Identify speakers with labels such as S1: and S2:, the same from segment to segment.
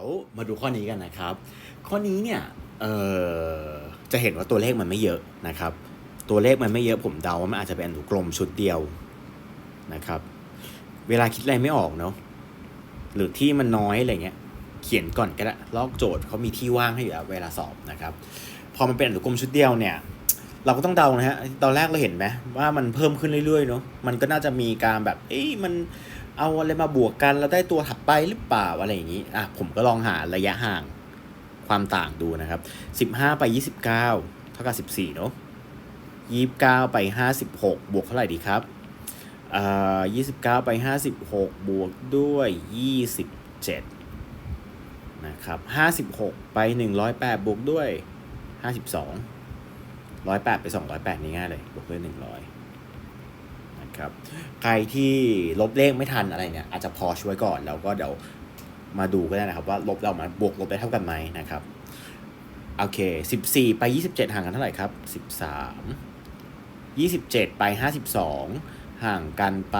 S1: ยวมาดูข้อนี้กันนะครับ ข้อนี้เนี่ยเออจะเห็นว่าตัวเลขมันไม่เยอะนะครับ ตัวเลขมันไม่เยอะผมเดาว่ามันอาจจะเป็นอนุกรมชุดเดียวนะครับ เวลาคิดอะไรไม่ออกเนาะหรือที่มันน้อยอะไรเงี้ยเขียนก่อนก็ได้ลอกโจทย์เขามีที่ว่างให้อยู่แล้วเวลาสอบนะครับ พอมันเป็นอนุกรมชุดเดียวเนี่ย เราก็ต้องเดานะฮะตอนแรกเราเห็นไหมว่ามันเพิ่มขึ้นเรื่อยๆเนาะมันก็น่าจะมีการแบบ เอ้ยมัน เอาอะไรมาบวกกันแล้วได้ตัวถัดไปหรือเปล่าอะไรอย่างนี้อะผมก็ลองหาระยะห่างความต่างดูนะครับ 15 ไป 29 เท่ากับ 14 เนาะ29 ไป 56 บวกเท่าไหร่ดีครับอ่อ29 ไป 56 บวกด้วย 27 นะครับ 56 ไป 108 บวกด้วย 52ร้อยแปดไปสองร้อยแปดนี่ง่ายเลย บวกด้วยห นะครับใครที่ลบเลขไม่ทันอะไรเนี่ยอาจจะพอช่วยก่อนแล้วก็เดี๋ยวมาดูก็ได้นะครับ ว่าลบเรามาบวกลบได้เท่ากันไหมนะครับโอเคสิบสี่ไปยี่สิบเจ็ดห่างกันเท่าไหร่ครับสิบสามยี่สิบเจ็ดไปห้าสิบสองห่างกันไป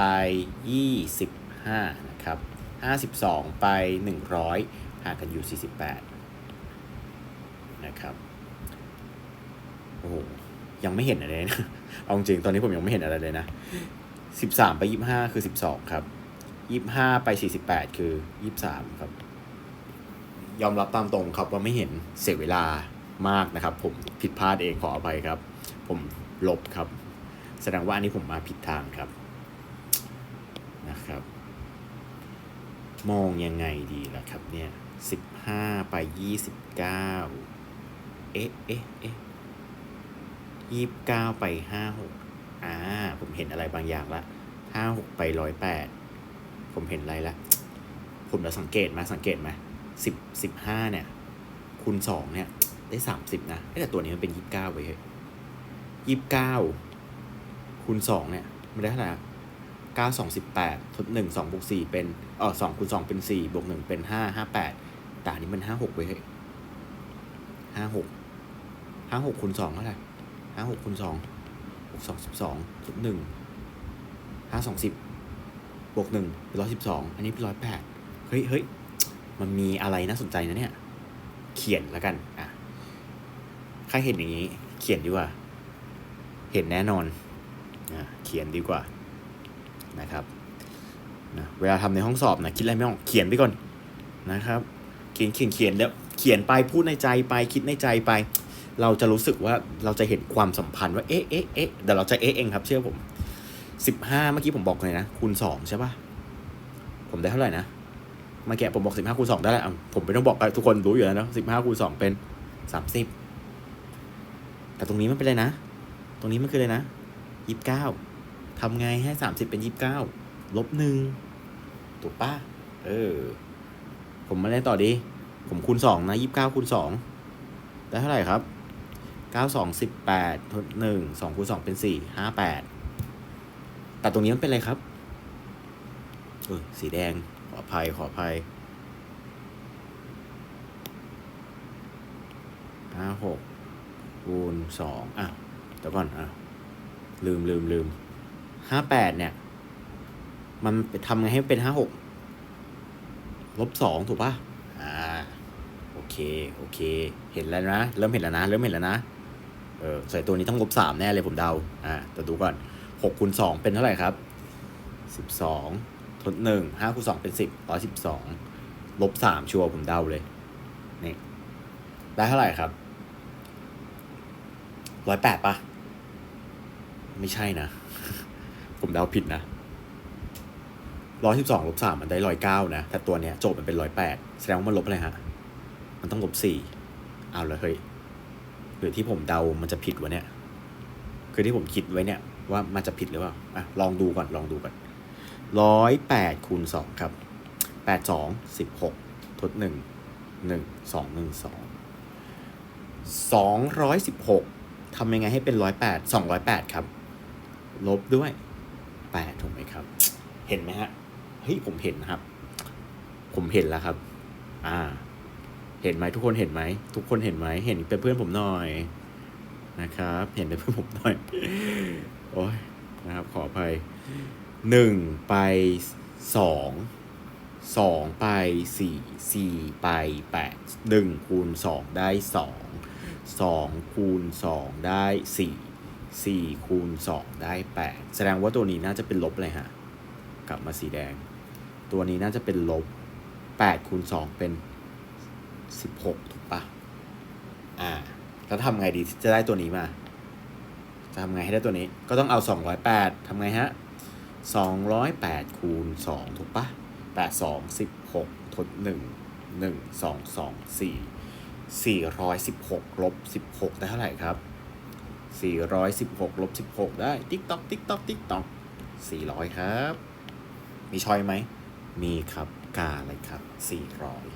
S1: ยี่สิบห้านะครับห้าสิบสองไปหนึ่งร้อยห่างกันอยู่สี่สิบแปดนะครับ โอ้โห ยังไม่เห็นอะไรเลยนะ เอาจริง ตอนนี้ผมยังไม่เห็นอะไรเลยนะ สิบสามไปยี่ห้าคือสิบสองครับยี่ห้าไปสี่สิบแปดคือยี่สามครับ ยอมรับตามตรงครับว่าไม่เห็นเสียเวลามากนะครับ ผมผิดพลาดเองขออภัยครับ ผมลบครับ แสดงว่าอันนี้ผมมาผิดทางครับนะครับ มองยังไงดีล่ะครับเนี่ยสิบห้าไปยี่สิบเก้าเอ๊ะเอ๊ะเอ๊ะยี่สิบเก้าไปห้าหก อ่า ผมเห็นอะไรบางอย่างละห้าหกไปร้อยแปดผมเห็นอะไรละ ผมจะสังเกตไหมสังเกตไหมสิบสิบห้าเนี่ย คูณสองเนี่ย ได้สามสิบนะ แต่ตัวนี้มันเป็นยี่สิบเก้าไปเฮ้ยยี่สิบเก้าคูณสองเนี่ย มันได้เท่าไหร่เก้าสองสิบแปดทดหนึ่งสองบวกสี่เป็นเออสองคูณสองเป็นสี่บวกหนึ่งเป็นห้าห้าแปดแต่อันนี้มันห้าหกไปเฮ้ยห้าหกห้าหกคูณสองเท่าไหร่ห้าหกคูณสอง สองสิบสองทุกหนึ่งห้าสองสิบบวกหนึ่งเป็นร้อยสิบสองอันนี้เป็นร้อยแปดเฮ้ยเฮ้ยมันมีอะไรน่าสนใจนะเนี่ย เขียนแล้วกันอะใครเห็นอย่างนี้ เขียนดีกว่า เห็นแน่นอนนะเขียนดีกว่านะครับนะเวลาทำในห้องสอบนะคิดอะไรไม่ออกเขียนไปก่อนนะครับ เขียนเขียนเขียนแล้วเขียนไปพูดในใจไปคิดในใจไป เราจะรู้สึกว่าเราจะเห็นความสัมพันธ์ว่าเอ๊ะเอ๊ะเอ๊ะเดี๋ยวเราจะเอ๊ะเองครับ เชื่อผมสิบห้าเมื่อกี้ผมบอกเลยนะคูณสองใช่ปะผมได้เท่าไหร่นะเมื่อกี้ผมบอกสิบห้าคูณสองได้แล้วอะผมไม่ต้องบอกทุกคนรู้อยู่แล้วนะสิบห้าคูณสองเป็นสามสิบแต่ตรงนี้มันเป็นไรนะ ตรงนี้มันคืออะไรนะยี่สิบเก้าทำไงให้สามสิบเป็นยี่สิบเก้าลบหนึ่งถูกปะเออ ผมมาเล่นต่อดี ผมคูณสองนะยี่สิบเก้าคูณสองได้เท่าไหร่ครับ เก้าสองสิบแปดทดหนึ่งสองคูณสองเป็นสี่ห้าแปดแต่ตรงนี้มันเป็นอะไรครับเออสีแดง ขออภัย ขออภัยห้าหกคูณสองอะเดี๋ยวก่อนอะลืมลืมลืมห้าแปดเนี่ย มันไปทำไงให้เป็นห้าหกลบสองถูกป่ะ อ่า โอเค โอเค เห็นแล้วนะ เริ่มเห็นแล้วนะ เริ่มเห็นแล้วนะ เออใส่ตัวนี้ต้องลบสามแน่เลยผมเดาอ่าแต่ดูก่อนหกคูณสองเป็นเท่าไหร่ครับสิบสองทดหนึ่งห้าคูณสองเป็นสิบร้อยสิบสองลบสามชัวร์ผมเดาเลยนี่ได้เท่าไหร่ครับร้อยแปดปะไม่ใช่นะ ผมเดาผิดนะร้อยสิบสองลบสามมันได้ร้อยเก้านะ แต่ตัวเนี้ยโจทย์มันเป็นร้อยแปดแสดงว่ามันลบอะไรฮะ มันต้องลบสี่เอาเลยเฮ้ย หรือที่ผมเดามันจะผิดวะเนี่ย คือที่ผมคิดไว้เนี่ย ว่ามันจะผิดหรือเปล่าอะลองดูก่อนลองดูก่อนร้อยแปดคูณสองครับแปดสองสิบหกทดหนึ่งหนึ่งสองหนึ่งสองสองร้อยสิบหกทำยังไงให้เป็นร้อยแปดสองร้อยแปดครับ ลบด้วยแปดถูกไหมครับ เห็นไหมฮะเฮ้ยผมเห็นนะครับ ผมเห็นแล้วครับ อ่า เห็นไหมทุกคนเห็นไหมทุกคนเห็นไหมเห็นเป็นเพื่อนผมหน่อยนะครับ เห็นเป็นเพื่อนผมหน่อยโอ้ยนะครับขออภัยหนึ่งไปสองสองไปสี่สี่ไปแปดหนึ่งคูณสองได้สองสองคูณสองได้สี่สี่คูณสองได้แปดแสดงว่าตัวนี้น่าจะเป็นลบเลยฮะกลับมาสีแดง ตัวนี้น่าจะเป็นลบแปดคูณสองเป็น สิบหกถูกปะอ่า แล้วทำไงดีจะได้ตัวนี้มา จะทำไงให้ได้ตัวนี้ ก็ต้องเอาสองร้อยแปดทำไงฮะสองร้อยแปดคูณสองถูกปะแปดสองสิบหกทดหนึ่งหนึ่งสองสองสี่สี่ร้อยสิบหกลบสิบหกได้เท่าไหร่ครับสี่ร้อยสิบหกลบสิบหกได้ติ๊กต๊อกติ๊กต๊อกติ๊กต๊อกสี่ร้อยครับ มีชอยไหม มีครับกาเลยครับสี่ร้อย